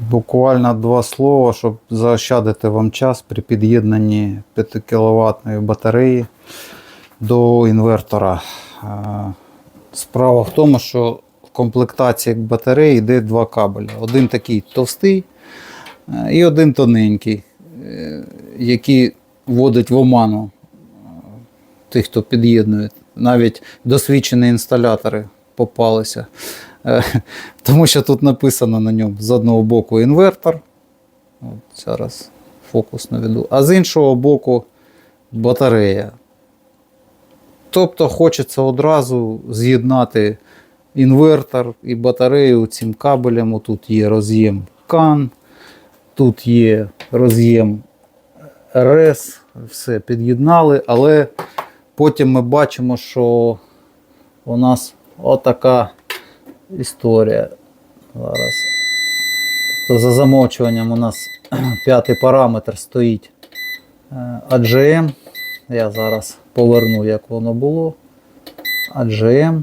Буквально два слова, щоб заощадити вам час при під'єднанні 5 кВт батареї до інвертора. Е, Справа в тому, що в комплектації батареї йде два кабеля. Один такий товстий е, і один тоненький, е, який вводить в оману тих, хто під'єднує. Навіть досвідчені інсталятори попалися. Е, Тому що тут написано на ньому з одного боку інвертор. От зараз фокус наведу. А з іншого боку батарея. Тобто хочеться одразу з'єднати інвертор і батарею цим кабелем. Тут є роз'єм CAN, тут є роз'єм RS, все під'єднали, але потім ми бачимо, що у нас отака історія. Зараз. Тобто за замовчуванням у нас п'ятий параметр стоїть е, AGM. Я зараз поверну, як воно було. AGM.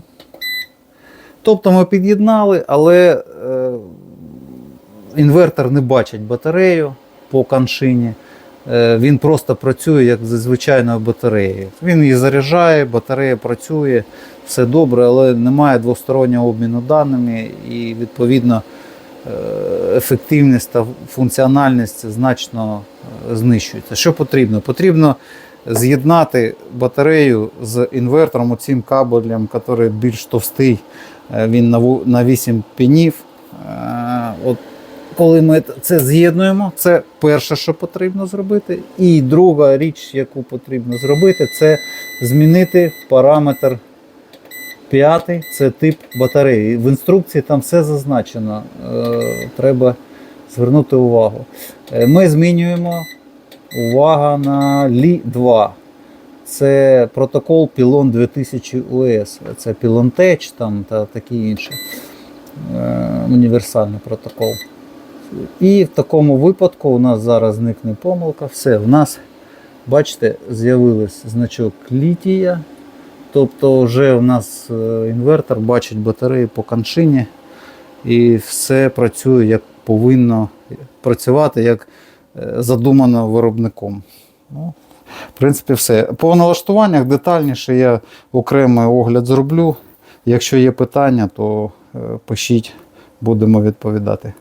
Тобто ми під'єднали, але е, інвертор не бачить батарею по каншині. Е, він просто працює як зі звичайною батареєю. Він її заряджає, батарея працює, все добре, але немає двостороннього обміну даними і відповідно е, ефективність та функціональність значно е, знищується. Що потрібно? Потрібно з'єднати батарею з інвертором, оцим кабелем, який більш товстий, він на на 8 пінів. От коли ми це з'єднуємо, це перше, що потрібно зробити. І друга річ, яку потрібно зробити, це змінити параметр п'ятий, це тип батареї. В інструкції там все зазначено. Е, Треба звернути увагу. Е, Ми змінюємо увага на Лі 2. Це протокол Pylon 2000 US. Це Pylon Tech там та такі інші. Е, Універсальний протокол. І в такому випадку у нас зараз зникне помилка. Все, у нас, бачите, з'явився значок літія. Тобто вже у нас е, інвертор бачить батареї по каншині і все працює як повинно працювати, як е, задумано виробником. Ну, в принципі, все. По налаштуваннях детальніше я окремий огляд зроблю. Якщо є питання, то е, пишіть, будемо відповідати.